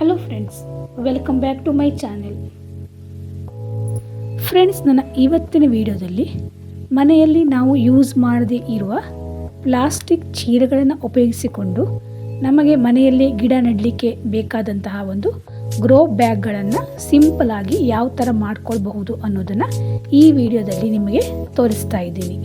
Hello friends welcome back to my channel friends ನನ್ನ ಇವತ್ತಿನ ವಿಡಿಯೋದಲ್ಲಿ ಮನೆಯಲ್ಲಿ ನಾವು ಯೂಸ್ ಮಾಡದೇ ಇರುವ ಪ್ಲಾಸ್ಟಿಕ್ ಚೀಲಗಳನ್ನು ಉಪಯೋಗಿಸಿಕೊಂಡು ನಮಗೆ ಮನೆಯಲ್ಲಿ ಗಿಡ ನೆಡಲಿಕ್ಕೆ ಬೇಕಾದಂತಹ ಒಂದು ಗ್ರೋ ಬ್ಯಾಗ್ಗಳನ್ನು ಸಿಂಪಲ್ ಆಗಿ ಯಾವ ಥರ ಮಾಡ್ಕೊಳ್ಬಹುದು ಅನ್ನೋದನ್ನು ಈ ವಿಡಿಯೋದಲ್ಲಿ ನಿಮಗೆ ತೋರಿಸ್ತಾ ಇದ್ದೀನಿ.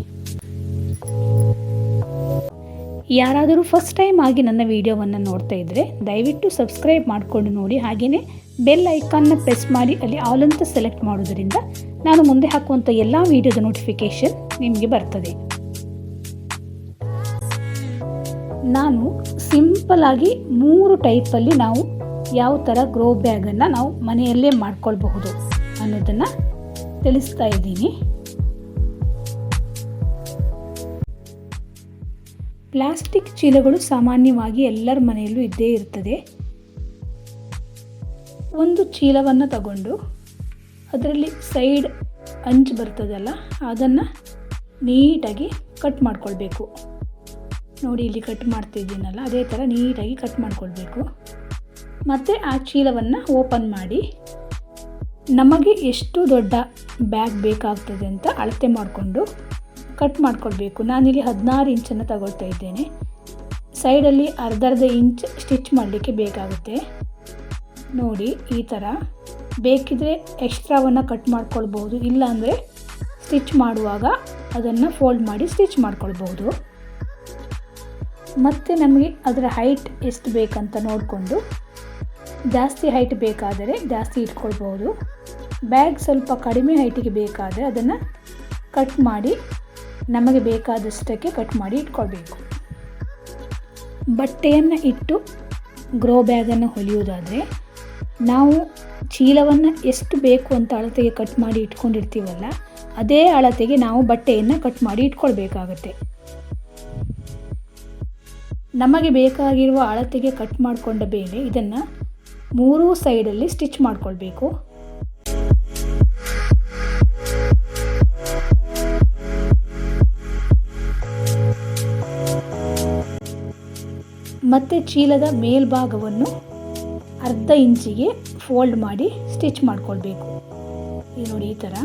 ಯಾರಾದರೂ ಫಸ್ಟ್ ಟೈಮ್ ಆಗಿ ನನ್ನ ವಿಡಿಯೋವನ್ನು ನೋಡ್ತಾ ಇದ್ದರೆ ದಯವಿಟ್ಟು ಸಬ್ಸ್ಕ್ರೈಬ್ ಮಾಡಿಕೊಂಡು ನೋಡಿ. ಹಾಗೆಯೇ ಬೆಲ್ ಐಕಾನ್ನ ಪ್ರೆಸ್ ಮಾಡಿ, ಅಲ್ಲಿ ಆಲ್ ಅಂತ ಸೆಲೆಕ್ಟ್ ಮಾಡೋದರಿಂದ ನಾನು ಮುಂದೆ ಹಾಕುವಂಥ ಎಲ್ಲ ವಿಡಿಯೋದ ನೋಟಿಫಿಕೇಷನ್ ನಿಮಗೆ ಬರ್ತದೆ. ನಾನು ಸಿಂಪಲ್ ಆಗಿ ಮೂರು ಟೈಪಲ್ಲಿ ನಾವು ಯಾವ ಥರ ಗ್ರೋ ಬ್ಯಾಗನ್ನು ನಾವು ಮನೆಯಲ್ಲೇ ಮಾಡ್ಕೊಳ್ಬಹುದು ಅನ್ನೋದನ್ನು ತಿಳಿಸ್ತಾ ಇದ್ದೀನಿ. ಪ್ಲಾಸ್ಟಿಕ್ ಚೀಲಗಳು ಸಾಮಾನ್ಯವಾಗಿ ಎಲ್ಲರ ಮನೆಯಲ್ಲೂ ಇದ್ದೇ ಇರ್ತದೆ. ಒಂದು ಚೀಲವನ್ನು ತಗೊಂಡು ಅದರಲ್ಲಿ ಸೈಡ್ ಅಂಚು ಬರ್ತದಲ್ಲ, ಅದನ್ನು ನೀಟಾಗಿ ಕಟ್ ಮಾಡ್ಕೊಳ್ಬೇಕು. ನೋಡಿ ಇಲ್ಲಿ ಕಟ್ ಮಾಡ್ತಿದ್ದೀನಲ್ಲ ಅದೇ ಥರ ನೀಟಾಗಿ ಕಟ್ ಮಾಡ್ಕೊಳ್ಬೇಕು. ಮತ್ತು ಆ ಚೀಲವನ್ನು ಓಪನ್ ಮಾಡಿ, ನಮಗೆ ಎಷ್ಟು ದೊಡ್ಡ ಬ್ಯಾಗ್ ಬೇಕಾಗ್ತದೆ ಅಂತ ಅಳತೆ ಮಾಡಿಕೊಂಡು ಕಟ್ ಮಾಡಿಕೊಳ್ಬೇಕು. ನಾನಿಲ್ಲಿ ಹದಿನಾರು ಇಂಚನ್ನು ತಗೊಳ್ತಾ ಇದ್ದೇನೆ. ಸೈಡಲ್ಲಿ ಅರ್ಧರ್ಧ ಇಂಚ್ ಸ್ಟಿಚ್ ಮಾಡಲಿಕ್ಕೆ ಬೇಕಾಗುತ್ತೆ. ನೋಡಿ, ಈ ಥರ. ಬೇಕಿದ್ರೆ ಎಕ್ಸ್ಟ್ರಾವನ್ನು ಕಟ್ ಮಾಡ್ಕೊಳ್ಬೋದು. ಇಲ್ಲಾಂದರೆ ಸ್ಟಿಚ್ ಮಾಡುವಾಗ ಅದನ್ನು ಫೋಲ್ಡ್ ಮಾಡಿ ಸ್ಟಿಚ್ ಮಾಡ್ಕೊಳ್ಬೋದು. ಮತ್ತು ನಮಗೆ ಅದರ ಹೈಟ್ ಎಷ್ಟು ಬೇಕಂತ ನೋಡಿಕೊಂಡು. ಜಾಸ್ತಿ ಹೈಟ್ ಬೇಕಾದರೆ ಜಾಸ್ತಿ ಇಟ್ಕೊಳ್ಬೋದು. ಬ್ಯಾಗ್ ಸ್ವಲ್ಪ ಕಡಿಮೆ ಹೈಟಿಗೆ ಬೇಕಾದರೆ ಅದನ್ನು ಕಟ್ ಮಾಡಿ ನಮಗೆ ಬೇಕಾದಷ್ಟಕ್ಕೆ ಕಟ್ ಮಾಡಿ ಇಟ್ಕೊಳ್ಬೇಕು. ಬಟ್ಟೆಯನ್ನು ಇಟ್ಟು ಗ್ರೋ ಬ್ಯಾಗನ್ನು ಹೊಲಿಯೋದಾದರೆ ನಾವು ಚೀಲವನ್ನು ಎಷ್ಟು ಬೇಕು ಅಂತ ಅಳತೆಗೆ ಕಟ್ ಮಾಡಿ ಇಟ್ಕೊಂಡಿರ್ತೀವಲ್ಲ, ಅದೇ ಅಳತೆಗೆ ನಾವು ಬಟ್ಟೆಯನ್ನು ಕಟ್ ಮಾಡಿ ಇಟ್ಕೊಳ್ಬೇಕಾಗತ್ತೆ. ನಮಗೆ ಬೇಕಾಗಿರುವ ಅಳತೆಗೆ ಕಟ್ ಮಾಡಿಕೊಂಡ ಮೇಲೆ ಇದನ್ನು ಮೂರೂ ಸೈಡಲ್ಲಿ ಸ್ಟಿಚ್ ಮಾಡಿಕೊಳ್ಬೇಕು. ಮತ್ತು ಚೀಲದ ಮೇಲ್ಭಾಗವನ್ನು ಅರ್ಧ ಇಂಚಿಗೆ ಫೋಲ್ಡ್ ಮಾಡಿ ಸ್ಟಿಚ್ ಮಾಡಿಕೊಳ್ಬೇಕು. ಈ ನೋಡಿ ಈ ಥರ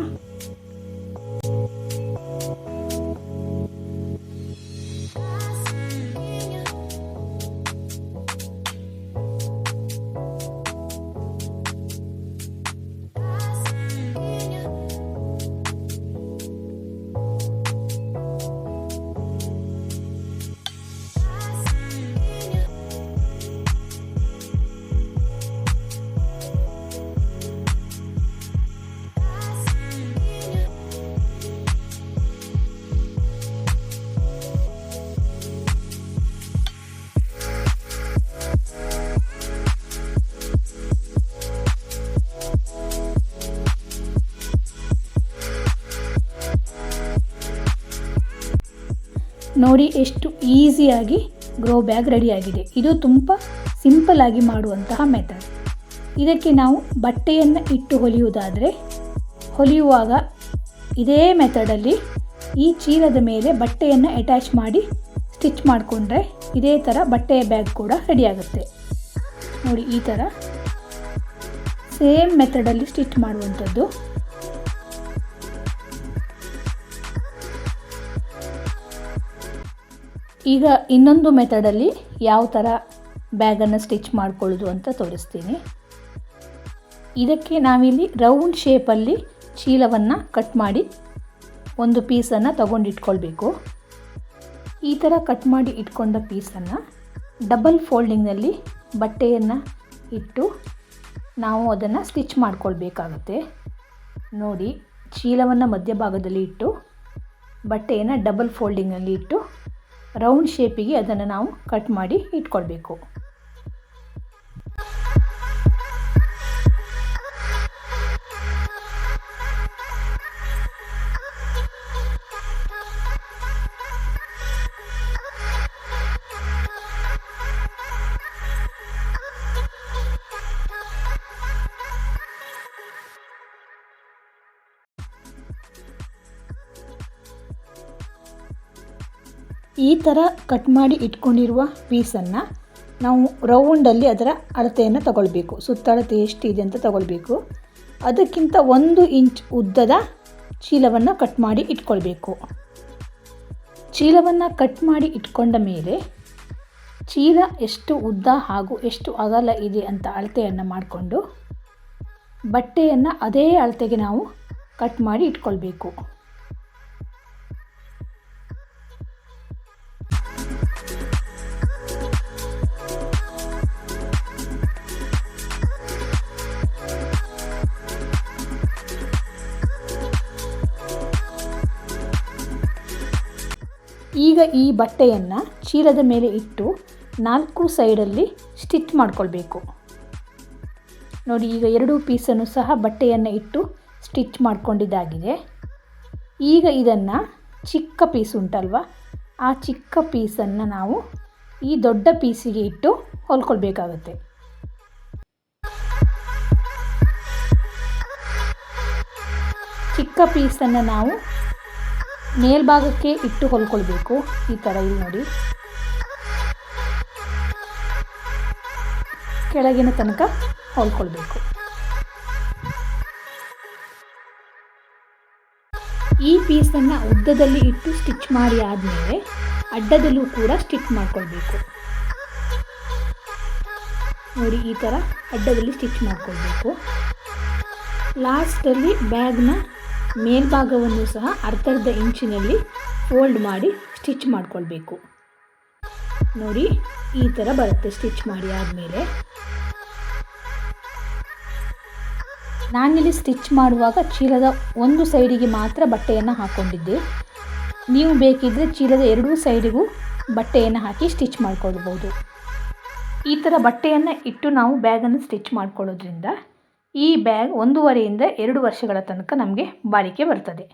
ನೋಡಿ ಎಷ್ಟು ಈಸಿಯಾಗಿ ಗ್ರೋ ಬ್ಯಾಗ್ ರೆಡಿಯಾಗಿದೆ. ಇದು ತುಂಬ ಸಿಂಪಲ್ ಆಗಿ ಮಾಡುವಂತಹ ಮೆಥಡ್. ಇದಕ್ಕೆ ನಾವು ಬಟ್ಟೆಯನ್ನು ಇಟ್ಟು ಹೊಲಿಯುವುದಾದರೆ, ಹೊಲಿಯುವಾಗ ಇದೇ ಮೆಥಡಲ್ಲಿ ಈ ಚೀಲದ ಮೇಲೆ ಬಟ್ಟೆಯನ್ನು ಅಟ್ಯಾಚ್ ಮಾಡಿ ಸ್ಟಿಚ್ ಮಾಡಿಕೊಂಡ್ರೆ ಇದೇ ಥರ ಬಟ್ಟೆಯ ಬ್ಯಾಗ್ ಕೂಡ ರೆಡಿಯಾಗುತ್ತೆ. ನೋಡಿ ಈ ಥರ ಸೇಮ್ ಮೆಥಡಲ್ಲಿ ಸ್ಟಿಚ್ ಮಾಡುವಂಥದ್ದು. ಈಗ ಇನ್ನೊಂದು ಮೆಥಡಲ್ಲಿ ಯಾವ ಥರ ಬ್ಯಾಗನ್ನು ಸ್ಟಿಚ್ ಮಾಡ್ಕೊಳ್ಳೋದು ಅಂತ ತೋರಿಸ್ತೀನಿ. ಇದಕ್ಕೆ ನಾವಿಲ್ಲಿ ರೌಂಡ್ ಶೇಪಲ್ಲಿ ಚೀಲವನ್ನು ಕಟ್ ಮಾಡಿ ಒಂದು ಪೀಸನ್ನು ತಗೊಂಡಿಟ್ಕೊಳ್ಬೇಕು. ಈ ಥರ ಕಟ್ ಮಾಡಿ ಇಟ್ಕೊಂಡ ಪೀಸನ್ನು ಡಬಲ್ ಫೋಲ್ಡಿಂಗ್ನಲ್ಲಿ ಬಟ್ಟೆಯನ್ನು ಇಟ್ಟು ನಾವು ಅದನ್ನು ಸ್ಟಿಚ್ ಮಾಡ್ಕೊಳ್ಬೇಕಾಗುತ್ತೆ. ನೋಡಿ, ಚೀಲವನ್ನು ಮಧ್ಯಭಾಗದಲ್ಲಿ ಇಟ್ಟು ಬಟ್ಟೆಯನ್ನು ಡಬಲ್ ಫೋಲ್ಡಿಂಗ್ನಲ್ಲಿ ಇಟ್ಟು ರೌಂಡ್ ಶೇಪಿಗೆ ಅದನ್ನು ನಾವು ಕಟ್ ಮಾಡಿ ಇಟ್ಕೊಳ್ಬೇಕು. ಈ ಥರ ಕಟ್ ಮಾಡಿ ಇಟ್ಕೊಂಡಿರುವ ಪೀಸನ್ನು ನಾವು ರೌಂಡಲ್ಲಿ ಅದರ ಅಳತೆಯನ್ನು ತಗೊಳ್ಬೇಕು. ಸುತ್ತಳತೆ ಎಷ್ಟಿದೆ ಅಂತ ತಗೊಳ್ಬೇಕು. ಅದಕ್ಕಿಂತ ಒಂದು ಇಂಚ್ ಉದ್ದದ ಚೀಲವನ್ನು ಕಟ್ ಮಾಡಿ ಇಟ್ಕೊಳ್ಬೇಕು. ಚೀಲವನ್ನು ಕಟ್ ಮಾಡಿ ಇಟ್ಕೊಂಡ ಮೇಲೆ ಚೀಲ ಎಷ್ಟು ಉದ್ದ ಹಾಗೂ ಎಷ್ಟು ಅಗಲ ಇದೆ ಅಂತ ಅಳತೆಯನ್ನು ಮಾಡಿಕೊಂಡು ಬಟ್ಟೆಯನ್ನು ಅದೇ ಅಳತೆಗೆ ನಾವು ಕಟ್ ಮಾಡಿ ಇಟ್ಕೊಳ್ಬೇಕು. ಈಗ ಈ ಬಟ್ಟೆಯನ್ನು ಚೀಲದ ಮೇಲೆ ಇಟ್ಟು ನಾಲ್ಕು ಸೈಡಲ್ಲಿ ಸ್ಟಿಚ್ ಮಾಡ್ಕೊಳ್ಬೇಕು. ನೋಡಿ, ಈಗ ಎರಡು ಪೀಸನ್ನು ಸಹ ಬಟ್ಟೆಯನ್ನು ಇಟ್ಟು ಸ್ಟಿಚ್ ಮಾಡ್ಕೊಂಡಿದ್ದಾಗಿದೆ. ಈಗ ಇದನ್ನು ಚಿಕ್ಕ ಪೀಸ್ ಉಂಟಲ್ವ? ಆ ಚಿಕ್ಕ ಪೀಸನ್ನು ನಾವು ಈ ದೊಡ್ಡ ಪೀಸಿಗೆ ಇಟ್ಟು ಹೊಲ್ಕೊಳ್ಬೇಕಾಗುತ್ತೆ. ಚಿಕ್ಕ ಪೀಸನ್ನು ನಾವು ಮೇಲ್ಭಾಗಕ್ಕೆ ಇಟ್ಟು ಹೊಲ್ಕೊಳ್ಬೇಕು. ಈ ಥರ ಇಲ್ಲಿ ನೋಡಿ. ಕೆಳಗಿನ ತನಕ ಹೊಲ್ಕೊಳ್ಬೇಕು. ಈ ಪೀಸನ್ನು ಉದ್ದದಲ್ಲಿ ಇಟ್ಟು ಸ್ಟಿಚ್ ಮಾಡಿ ಆದಮೇಲೆ ಅಡ್ಡದಲ್ಲೂ ಕೂಡ ಸ್ಟಿಚ್ ಮಾಡ್ಕೊಳ್ಬೇಕು. ನೋಡಿ, ಈ ಥರ ಅಡ್ಡದಲ್ಲಿ ಸ್ಟಿಚ್ ಮಾಡ್ಕೊಳ್ಬೇಕು. ಲಾಸ್ಟಲ್ಲಿ ಬ್ಯಾಗ್ನ ಮೇಲ್ಭಾಗವನ್ನು ಸಹ ಅರ್ಧರ್ಧ ಇಂಚಿನಲ್ಲಿ ಫೋಲ್ಡ್ ಮಾಡಿ ಸ್ಟಿಚ್ ಮಾಡಿಕೊಳ್ಬೇಕು. ನೋಡಿ, ಈ ಥರ ಬರುತ್ತೆ ಸ್ಟಿಚ್ ಮಾಡಿ ಆದಮೇಲೆ. ನಾನಿಲ್ಲಿ ಸ್ಟಿಚ್ ಮಾಡುವಾಗ ಚೀಲದ ಒಂದು ಸೈಡಿಗೆ ಮಾತ್ರ ಬಟ್ಟೆಯನ್ನು ಹಾಕ್ಕೊಂಡಿದ್ದೆ ನೀವು ಬೇಕಿದ್ದರೆ ಚೀಲದ ಎರಡೂ ಸೈಡಿಗೂ ಬಟ್ಟೆಯನ್ನು ಹಾಕಿ ಸ್ಟಿಚ್ ಮಾಡ್ಕೊಳ್ಬೋದು ಈ ಥರ ಬಟ್ಟೆಯನ್ನು ಇಟ್ಟು ನಾವು ಬ್ಯಾಗನ್ನು ಸ್ಟಿಚ್ ಮಾಡ್ಕೊಳ್ಳೋದ್ರಿಂದ ಈ ಬ್ಯಾಗ್ ಒಂದೂವರೆಯಿಂದ ಎರಡು ವರ್ಷಗಳ ತನಕ ನಮಗೆ ಬಾಳಿಕೆ ಬರ್ತದೆ.